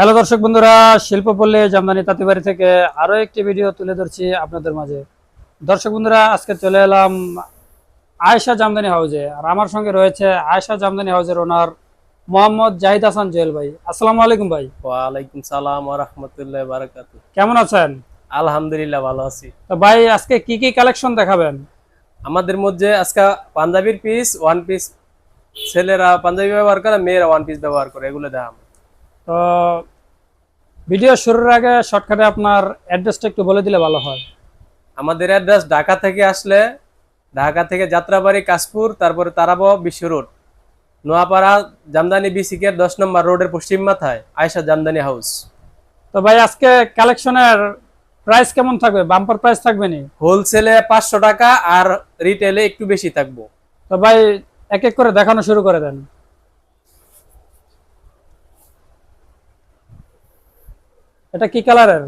Hello দর্শক বন্ধুরা শিল্পপল্লী জামদানি তাঁতিবাড়ি থেকে আরও একটি ভিডিও তুলে ধরছি আপনাদের মাঝে। দর্শক বন্ধুরা আজকে চলে এলাম আয়েশা জামদানি হাউজে আর আমার সঙ্গে রয়েছে আয়েশা জামদানি হাউজের ওনার মোহাম্মদ জাহিদ হাসান জেল ভাই। আসসালামু আলাইকুম ভাই। ওয়ালাইকুম সালাম রাহমাতুল্লাহি ওয়া বারাকাতুহু। কেমন আছেন? আলহামদুলিল্লাহ ভালো আছি। তো ভাই আজকে কি কি কালেকশন দেখাবেন? আমাদের মধ্যে আজকে পাঞ্জাবির পিস ওয়ান পিস ছেলেরা পাঞ্জাবি ব্যবহার করে মেয়েরা ওয়ান পিস ব্যবহার করে এগুলো দেখাম তো ভিডিও শুরুর আগে শর্টকাটে আপনার অ্যাড্রেসটা একটু বলে দিলে ভালো হয়। আমাদের অ্যাড্রেস ঢাকা থেকে আসলে ঢাকা থেকে যাত্রাবাড়ি কাশপুর তারপরে তারাব বিশ্ব রোড। নোয়াপাড়া জামদানি বিসিকের দশ নম্বর রোডের পশ্চিম মাথায় আয়সা জামদানি হাউস। তো ভাই আজকে কালেকশনের প্রাইস কেমন থাকবে? বাম্পার প্রাইস থাকবে নি? হোলসেলে পাঁচশো টাকা আর রিটেলে একটু বেশি থাকব। তো ভাই এক এক করে দেখানো শুরু করে দেন। এটা কি কালারের?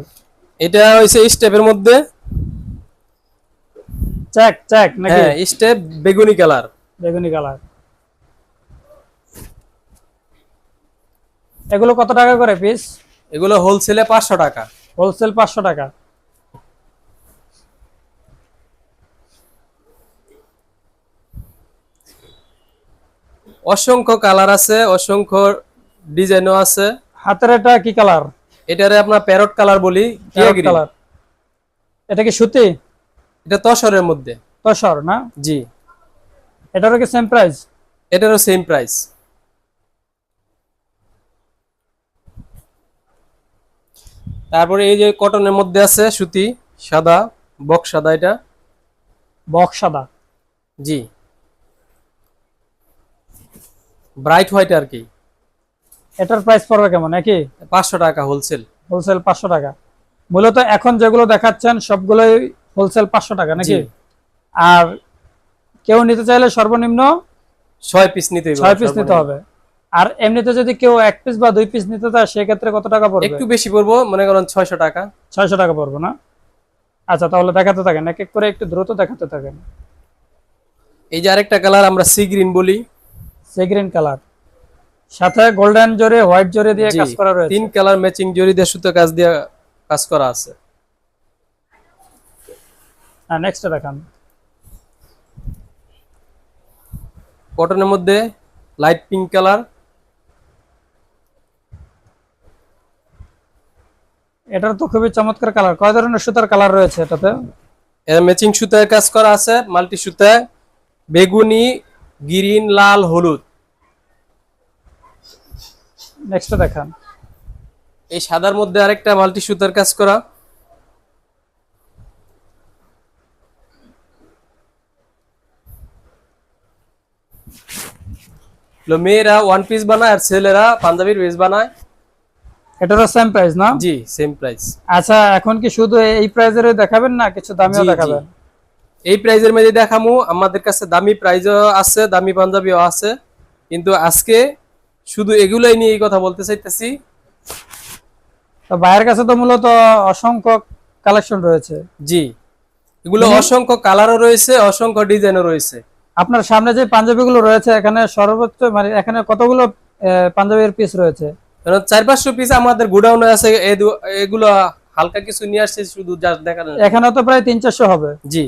এটা হইছে স্টেপের মধ্যে। চেক চেক নাকি? হ্যাঁ স্টেপ বেগুনি কালার। বেগুনি কালার। এগুলো কত টাকা করে পিস? এগুলো হোলসেলে পাঁচশো টাকা। হোলসেল পাঁচশো টাকা। অসংখ্য কালার আছে অসংখ্য ডিজাইনও আছে। হাতের এটা কি কালার? এটারে আপনার প্যারট কালার বলি কালার। এটা কি সুতি? এটা তসরের মধ্যে। তসর না? জি। এটারও কি সেম প্রাইস এটারও সেম প্রাইস তারপরে এই যে কটনের মধ্যে আছে সুতি সাদা বক্স সাদা এটা। বক্স সাদা। জি। ব্রাইট হোয়াইট আর কি। এটার প্রাইস পড়বে কেমন নাকি? পাঁচশো টাকা হোলসেল হোলসেল পাঁচশো টাকা। মূলত এখন যেগুলো দেখাচ্ছেন সবগুলোই হোলসেল পাঁচশো টাকা নাকি? আর কেউ নিতে চাইলে সর্বনিম্ন ছয় পিস নিতে হবে ছয় পিস নিতে হবে। আর এমনিতে যদি কেউ এক পিস বা দুই পিস নিতে চায় সেক্ষেত্রে কত টাকা পড়বে? একটু বেশি পড়ব মনে করেন ছয়শো টাকা। ছয়শো টাকা পড়ব না? আচ্ছা তাহলে দেখাতে থাকেন এক এক করে একটু দ্রুত দেখাতে থাকেন। এই যে আরেকটা কালার আমরা সি গ্রিন বলি। সে গ্রিন কালার সাথে গোল্ডেন জরি হোয়াইট জরি দিয়ে কাজ করা রয়েছে। তিন কালার ম্যাচিং জরি দিয়ে সুতো কাজ দিয়ে কাজ করা আছে। হ্যাঁ নেক্সট দেখান। কটনের মধ্যে লাইট পিঙ্ক কালার এটার তো খুবই চমৎকার কালার কয় ধরনের সুতার কালার রয়েছে এটাতে? এর ম্যাচিং সুতায় কাজ করা আছে মাল্টি সুতায়। বেগুনি গ্রিন লাল হলুদ। নেক্সট দেখান। এই সাদার মধ্যে আরেকটা মাল্টি সুতার কাজ করা। মেয়েরা ওয়ান পিস বানায় আর ছেলেরা পাঞ্জাবির বেস বানায়। এটারও সেম প্রাইস না? জি সেম প্রাইস আচ্ছা এখন কি শুধু এই প্রাইজের দেখাবেন না কিছু দামিও। দেখাবেন? এই প্রাইজের মধ্যে দেখামু আমাদের কাছে দামি প্রাইজও আছে দামি পাঞ্জাবিও আছে। কিন্তু আজকে শুধু এগুলোই নিয়ে এই কথা বলতে চাইতেছি। তো ভাইয়ের কাছে তো মূলত অসংখ্য কালেকশন রয়েছে। জি এগুলো অসংখ্য কালারও রয়েছে অসংখ্য ডিজাইনও রয়েছে। আপনার সামনে যে পাঞ্জাবিগুলো রয়েছে এখানে সর্বোচ্চ মানে এখানে কতগুলো পাঞ্জাবির পিস রয়েছে? চার পাঁচশো পিস আমাদের গোডাউনে আছে এগুলো হালকা কিছু নিয়ে আসছে শুধু দেখানো এখানে তো প্রায় তিন চারশো হবে। জি।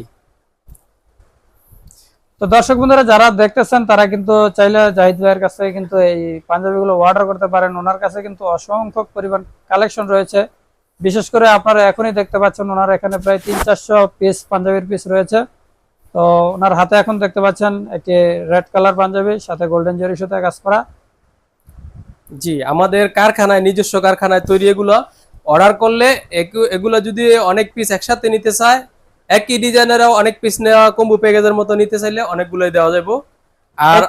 তো দর্শক বন্ধুরা, যারা দেখতেছেন, তারা কিন্তু চাইলে জাহিদ ভাইয়ের কাছে কিন্তু এই পাঞ্জাবিগুলো অর্ডার করতে পারেন। ওনার কাছে কিন্তু অসংখ্য পরিমাণ কালেকশন রয়েছে। বিশেষ করে আপনারা এখনই দেখতে পাচ্ছেন, ওনার এখানে প্রায় তিন চারশো পিস পাঞ্জাবির পিস রয়েছে। তো ওনার হাতে এখন দেখতে পাচ্ছেন একটি রেড কালার পাঞ্জাবি, সাথে গোল্ডেন জরি সুতায় কাজ করা। জি, আমাদের কারখানায়, নিজস্ব কারখানায় তৈরি এগুলো। অর্ডার করলে এগু- এগুলো যদি অনেক পিস একসাথে নিতে চায় একই ডিজাইনেরও অনেক পিস নেওয়া কম্বু প্যাকেজের মতো নিতে চাইলে অনেকগুলোই দেওয়া যাবে আর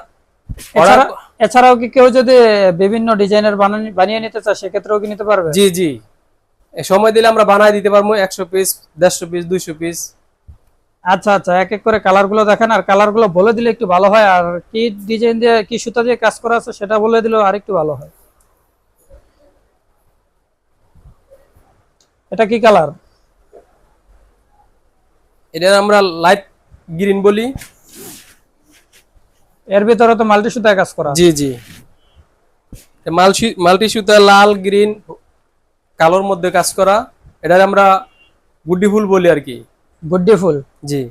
এছাড়াও কি কেউ যদি বিভিন্ন ডিজাইনের বানিয়ে নিতে চায় সেক্ষেত্রেও কি নিতে পারবে? জি জি। সময় দিলে আমরা বানাই দিতে পারব একশো পিস দেড়শো পিস দুইশো পিস আচ্ছা আচ্ছা এক এক করে কালারগুলো দেখেন আর কালারগুলো বলে দিলে একটু ভালো হয় আর কি ডিজাইন দিয়ে কি সুতা দিয়ে কাজ করা আছে সেটা বলে দিলেও আর একটু ভালো হয়। এটা কি কালার এটা আমরা লাইট গ্রিন বলি। এর ভিতরে তো মাল্টি সুতায় কাজ করা জি জি। মাল্টি সুতা লাল গ্রিন কালোর মধ্যে কাজ করা। এটা আমরা গুড্ডি ফুল বলি আর কি। গুড্ডি ফুল। জি।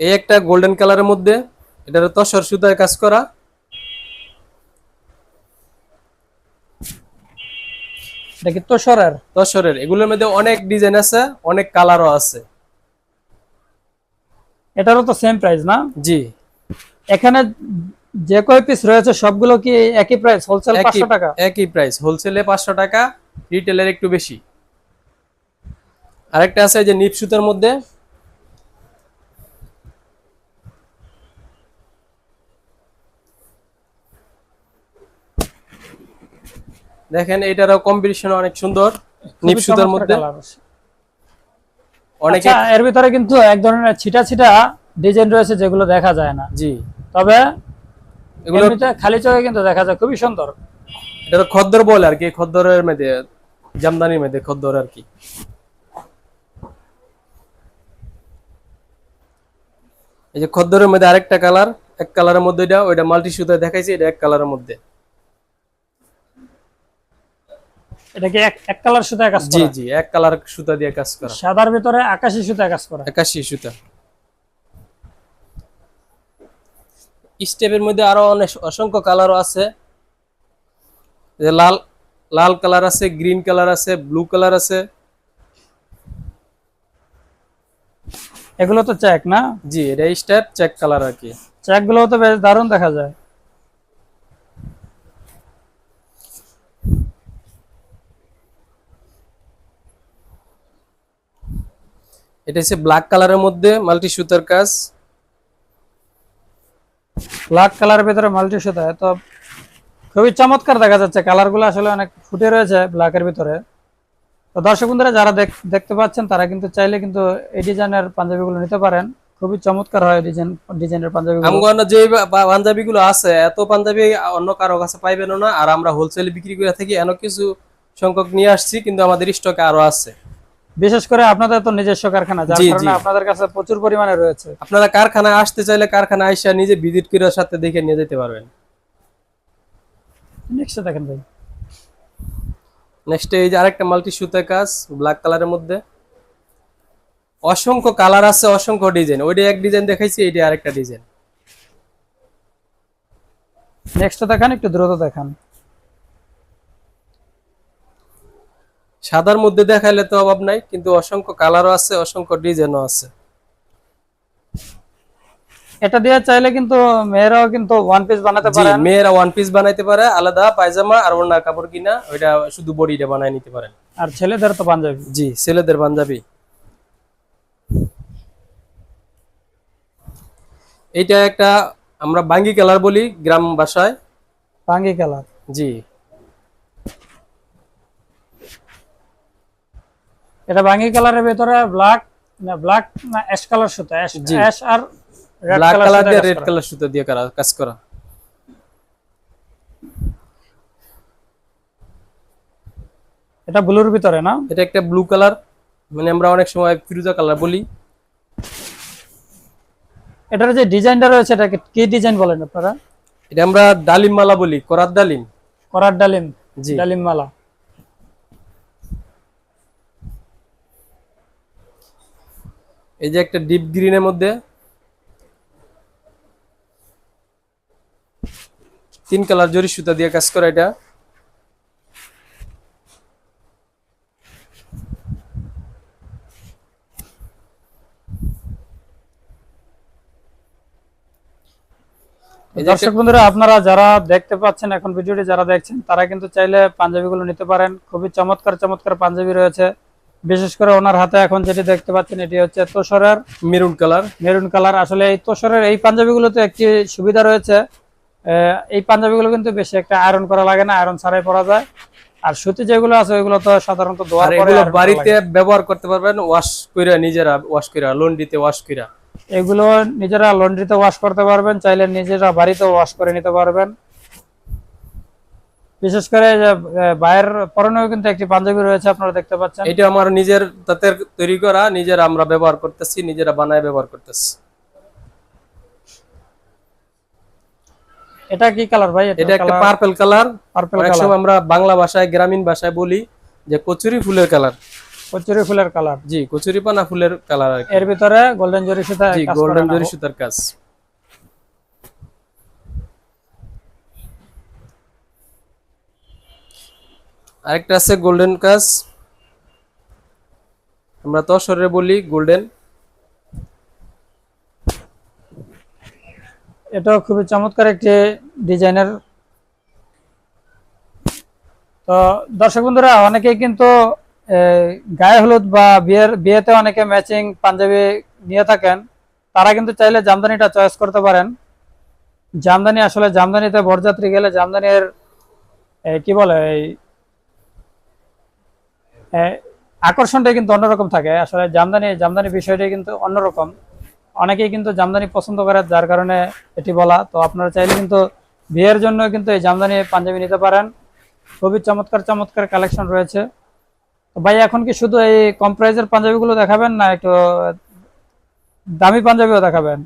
এই একটা গোল্ডেন কালারের মধ্যে এটা তসর সুতায় কাজ করা। এটা কি তোষরের? তসরের এগুলোর মধ্যে অনেক ডিজাইন আছে অনেক কালারও আছে। এটারও তো সেম প্রাইস না? জি। এখানে যে কয় পিস রয়েছে সবগুলো কি একই প্রাইস হোলসেল একই পাঁচশো টাকা? একই প্রাইস হোলসেলে পাঁচশো টাকা রিটেলের একটু বেশি। আরেকটা আছে যে নিপ সুতার মধ্যে। দেখেন এটারও কম্বিনেশন অনেক সুন্দর নিপ সুতার মধ্যে। অনেকে আচ্ছা, এর ভিতরে কিন্তু এক ধরনের ছিটা ছিটা ডিজাইন রয়েছে যেগুলো দেখা যায় না। জি। তবে এগুলো খালি চোখে কিন্তু দেখা যায় খুবই সুন্দর। এটা তো খদ্দর বলে আর কি খদ্দরের মধ্যে জামদানির মধ্যে খদ্দর আর কি। এই যে খদ্দরের মধ্যে আরেকটা কালার এক কালারের মধ্যে এটা ওইটা মাল্টি সুতায় দেখাইছি এটা এক কালারের মধ্যে। এটা কি এক এক কালার সুতায় কাজ জি করা? জি এক কালার সুতা দিয়ে কাজ করা। সাদার ভিতরে আকাশি সুতায় কাজ করা। একাশি সুতা। স্টেপের মধ্যে আরও অনেক অসংখ্য কালারও আছে। যে লাল লাল কালার আছে গ্রিন কালার আছে ব্লু কালার আছে। এগুলো তো চেক না? জি এটা স্টেপ চেক কালার আর কি। চেকগুলো তো বেশ দারুণ দেখা যায়। এটা হচ্ছে ব্ল্যাক কালারের মধ্যে মাল্টি সুতার কাজ ব্ল্যাক কালারের ভিতরে মাল্টি সুতা তো খুবই চমৎকার দেখা যাচ্ছে। কালারগুলো আসলে অনেক ফুটে রয়েছে ব্ল্যাকের ভিতরে। তো দর্শক বন্ধুরা যারা দেখতে পাচ্ছেন তারা কিন্তু চাইলে কিন্তু এই ডিজাইনের পাঞ্জাবিগুলো নিতে পারেন। খুবই চমৎকার হয় ডিজাইন ডিজাইনের পাঞ্জাবিগুলো। আমগো যে পাঞ্জাবি গুলো আছে এত পাঞ্জাবি অন্য কারও কাছে পাইবেন না। আর আমরা হোলসেল বিক্রি করে থাকি এন কিছু সংখ্যক নিয়ে আসছি কিন্তু আমাদের স্টকে আরও আছে। বিশেষ করে আপনাদের তো নিজস্ব কারখানা যার কারণে আপনাদের কাছে প্রচুর পরিমাণে রয়েছে। আপনারা কারখানায় আসতে চাইলে কারখানা আইসা নিজে ভিজিট করে সাথে দেখে নিয়ে যেতে পারবেন। নেক্সট দেখেন ভাই। নেক্সট এই যে আরেকটা মাল্টি সুতার কাজ ব্ল্যাক কালারের মধ্যে। অসংখ্য কালার আছে অসংখ্য ডিজাইন ওইটা এক ডিজাইন দেখাইছি এইটা আরেকটা ডিজাইন নেক্সট দেখান একটু দ্রুত দেখান। সাদার মধ্যে দেখাইলে তো অভাব নাই কিন্তু অসংখ্য কালারও আছে অসংখ্য ডিজাইনও আছে। এটা দিয়ে চাইলে কিন্তু মেয়েরাও কিন্তু ওয়ান পিস বানাতে জি মেয়েরা ওয়ান পিস বানাইতে পারে আলাদা পায়জামা আর ওনার কাপড় কিনা ওইটা শুধু বডিটা বানাই নিতে পারেন। আর ছেলেদের তো পাঞ্জাবি। জি ছেলেদের পাঞ্জাবি। এইটা একটা আমরা বাঙ্গি কালার বলি গ্রাম ভাষায়। বাঙ্গি কালার। জি। এটা বাঙ্গি কালারের ভিতরে ব্ল্যাক না ব্ল্যাক না অ্যাশ কালার সুতা অ্যাশ আর রেড ব্ল্যাক কালার দিয়ে রেড কালার সুতো দিয়ে করা কাজ করা। এটা ব্লুর ভিতরে না? এটা একটা ব্লু কালার মানে আমরা অনেক সময় ফিরোজা কালার বলি। এটার যে ডিজাইনটা রয়েছে এটাকে কি ডিজাইন বলেন আপনারা? এটা আমরা ডালিম মালা বলি করাত ডালিম। করার ডালিম জি। ডালিম মালা এই যে একটা ডিপ গ্রিনের মধ্যে তিন কালার জরি সুতা দিয়ে কাজ করা এটা। দর্শক বন্ধুরা, আপনারা যারা দেখতে পাচ্ছেন এখন ভিডিওটি, যারা দেখছেন, তারা কিন্তু চাইলে পাঞ্জাবিগুলো নিতে পারেন। খুবই চমৎকার চমৎকার পাঞ্জাবি রয়েছে। বিশেষ করে ওনার হাতে এখন যেটি দেখতে পাচ্ছেন এটি হচ্ছে তোসরের মেরুন কালার। Maroon colour. আসলে এই তোসরের এই পাঞ্জাবিগুলোতে একটি সুবিধা রয়েছে। এই পাঞ্জাবিগুলো কিন্তু বেশি একটা আয়রন করা লাগে না আয়রন ছাড়াই পরা যায়। আর সুতি যেগুলো আছে ওইগুলো তো সাধারণত দোয়ার এগুলো বাড়িতে ব্যবহার করতে পারবেন ওয়াশ কইরা নিজেরা ওয়াশ কইরা লন্ড্রিতে ওয়াশ কইরা। এগুলো নিজেরা লন্ড্রিতে ওয়াশ করতে পারবেন চাইলে নিজেরা বাড়িতে ওয়াশ করে নিতে পারবেন। বিশেষ করে বাইরের পরনেও কিন্তু একটি পাঞ্জাবি রয়েছে আপনারা দেখতে পাচ্ছেন। এটা আমার নিজের তাদের তৈরি করা নিজেরা আমরা ব্যবহার করতেছি নিজেরা বানায় ব্যবহার করতেছি। এটা কি কালার ভাই? এটা একটা পার্পল কালার। Purple colour. আমরা বাংলা ভাষায় গ্রামীণ ভাষায় বলি যে কচুরি ফুলের কালার। কচুরি ফুলের কালার। জি কচুরি পানা ফুলের কালারের ভিতরে গোল্ডেন জরি সুতা জি গোল্ডেন জরি সুতার কাজ। আরেকটা আছে গোল্ডেন কাজ আমরা তসরে বলি গোল্ডেন এটাও খুবই চমৎকার একটি ডিজাইনের তো দর্শক বন্ধুরা, অনেকেই কিন্তু গায়ে হলুদ বা বিয়ের, বিয়েতে অনেকে ম্যাচিং পাঞ্জাবি নিয়ে থাকেন। তারা কিন্তু চাইলে জামদানিটা চয়েস করতে পারেন। জামদানি আসলে জামদানিতে বরযাত্রী গেলে জামদানির কি বলে, এই আকর্ষণটাই কিন্তু অন্যরকম থাকে। আসলে জামদানি জামদানি বিষয়টাই কিন্তু অন্যরকম। অনেকেই কিন্তু জামদানি পছন্দ করে, যার কারণে এটি বলা। তো আপনারা চাইলে কিন্তু বিয়ের জন্য কিন্তু এই জামদানি পাঞ্জাবি নিতে পারেন। খুবই চমৎকার চমৎকার কালেকশন রয়েছে। তো ভাই, এখন কি শুধু এই কম প্রাইজের পাঞ্জাবিগুলো দেখাবেন না একটু দামি পাঞ্জাবিও দেখাবেন?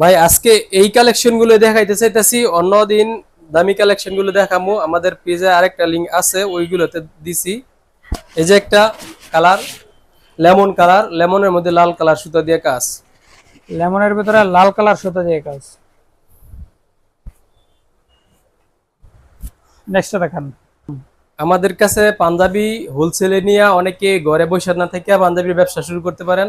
ভাই, আজকে এই কালেকশনগুলো দেখাইতে চাইতেছি। অন্যদিন দামি কালেকশনগুলো দেখামু। আমাদের পেজে আরেকটা লিঙ্ক আছে ওইগুলোতে দিছি। এই যে একটা কালার লেমন কালার লেমনের মধ্যে লাল কালার সুতা দিয়ে কাজ। লেমনের ভিতরে লাল কালার সুতা দিয়ে কাজ। নেক্সট দেখান। আমাদের কাছে পাঞ্জাবি হোলসেলে নিয়ে অনেকে ঘরে বসে না থেকে পাঞ্জাবির ব্যবসা শুরু করতে পারেন।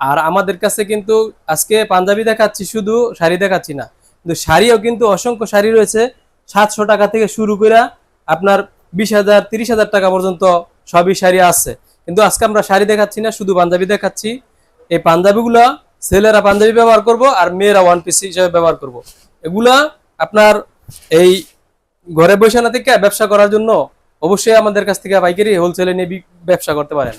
আর আমাদের কাছে কিন্তু আজকে পাঞ্জাবি দেখাচ্ছি শুধু শাড়ি দেখাচ্ছি না। কিন্তু শাড়িও কিন্তু অসংখ্য শাড়ি রয়েছে। সাতশো টাকা থেকে শুরু করে আপনার বিশ হাজার, তিরিশ হাজার টাকা পর্যন্ত সবই শাড়ি আছে। কিন্তু আজকে আমরা শাড়ি দেখাচ্ছি না, শুধু পাঞ্জাবি দেখাচ্ছি। এই পাঞ্জাবিগুলো ছেলেরা পাঞ্জাবি ব্যবহার করব আর মেয়েরা ওয়ান পিস হিসেবে ব্যবহার করব। এগুলা আপনার এই ঘরে বসে না থেকে ব্যবসা করার জন্য অবশ্যই আমাদের কাছ থেকে পাইকারি হোলসেলে নিয়ে ব্যবসা করতে পারেন।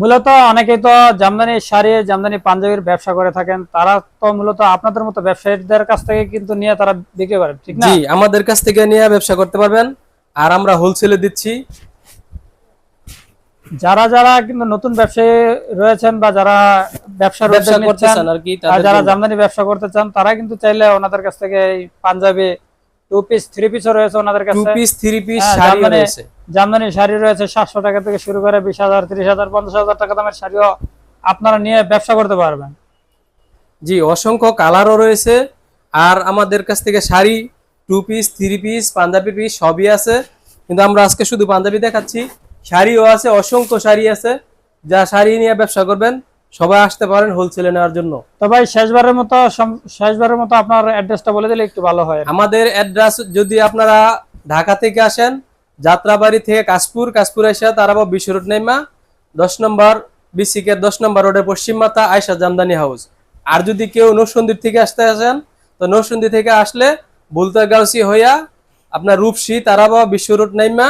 মূলত অনেকেই তো জামদানি শাড়ি জামদানি পাঞ্জাবির ব্যবসা করে থাকেন। তারা তো মূলত আপনাদের মতো ব্যবসায়ীদের কাছ থেকে কিন্তু নিয়ে তারা বিক্রি করেন ঠিক না? জি আমাদের কাছ থেকে নিয়ে ব্যবসা করতে পারবেন। আর আমরা হোলসেলে দিচ্ছি। যারা যারা কিন্তু নতুন ব্যবসায়ী রয়েছেন বা যারা ব্যবসা করতে চান আর কি যারা জামদানি ব্যবসা করতে চান তারা কিন্তু চাইলে ওনাদের কাছ থেকে এই পাঞ্জাবি টু পিস থ্রি পিসও রয়েছে ওনাদের টু কাছে। Piece three piece sari jamdani- রয়েছে। জামদানি শাড়ি রয়েছে সাতশো টাকা থেকে শুরু করে বিশ হাজার ত্রিশ হাজার পঞ্চাশ হাজার টাকা দামের শাড়িও আপনারা নিয়ে ব্যবসা করতে পারবেন। জি অসংখ্য কালারও রয়েছে। আর আমাদের কাছ থেকে sari two piece three piece panjabi piece সবই আছে। কিন্তু আমরা আজকে শুধু পাঞ্জাবি দেখাচ্ছি। শাড়িও আছে অসংখ্য শাড়ি আছে। যা শাড়ি নিয়ে ব্যবসা করবেন সবাই আসতে পারেন হোলসেলে নেওয়ার জন্য। তো ভাই শেষবারের মতো শেষবারের মতো আপনার অ্যাড্রেসটা বলে দিলে একটু ভালো হয়। আমাদের অ্যাড্রেস যদি আপনারা ঢাকা থেকে আসেন যাত্রাবাড়ি থেকে কাশপুর কাশপুর এসে তারাবা বিশ্ব রোড নেমা দশ নম্বর বিসিকের দশ নম্বর রোডের পশ্চিম মাথা আয়সা জামদানি হাউস। আর যদি কেউ নরসন্দির থেকে আসতে আসেন তো নরসন্দি থেকে আসলে বুলতাগাউসি হইয়া আপনার রূপসী তারাবা বিশ্ব রোড নেমা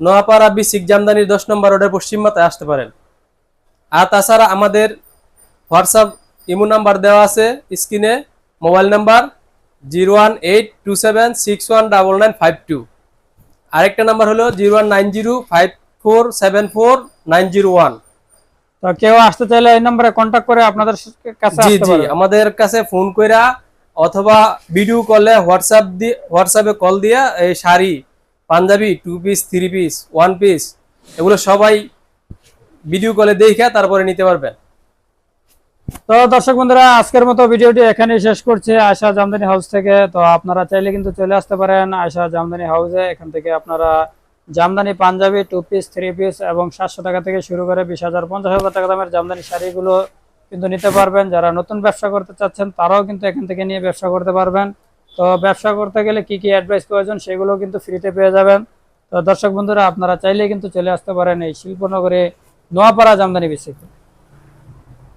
নোয়াপাড়া বিসিক জামদানির দশ নম্বর রোডের পশ্চিম মাথায় আসতে পারেন। আর তাছাড়া আমাদের হোয়াটসঅ্যাপ ইমো নাম্বার দেওয়া আছে স্ক্রিনে mobile number zero one eight two seven six one double nine five two. আরেকটা নাম্বার হলো zero one nine zero five four seven four nine zero one. তো কেউ আসতে চাইলে এই নম্বরে কন্ট্যাক্ট করে আপনাদের কাছে জি জি আমাদের কাছে ফোন কইরা অথবা ভিডিও কলে হোয়াটসঅ্যাপ দিয়ে হোয়াটসঅ্যাপে কল দিয়া এই sari panjabi two piece three piece one piece এগুলো সবাই ভিডিও কলে দেখে তারপরে নিতে পারবেন। তো দর্শক বন্ধুরা, আজকের মতো ভিডিওটি এখানেই শেষ করছে। আয়সা জামদানি হাউস থেকে, তো আপনারা চাইলে কিন্তু চলে আসতে পারেন আয়সা জামদানি হাউসে এখান থেকে আপনারা jamdani panjabi two piece three piece এবং সাতশো টাকা থেকে শুরু করে বিশ হাজার, পঞ্চাশ হাজার টাকা দামের জামদানি শাড়িগুলো কিন্তু নিতে পারবেন। যারা নতুন ব্যবসা করতে চাচ্ছেন, তারাও কিন্তু এখান থেকে নিয়ে ব্যবসা করতে পারবেন। তো ব্যবসা করতে গেলে কি কি অ্যাডভাইস প্রয়োজন সেগুলো কিন্তু ফ্রিতে পেয়ে যাবেন। তো দর্শক বন্ধুরা, আপনারা চাইলে কিন্তু চলে আসতে পারেন এই শিল্পনগরে নোয়াপাড়া জামদানি বিসিতে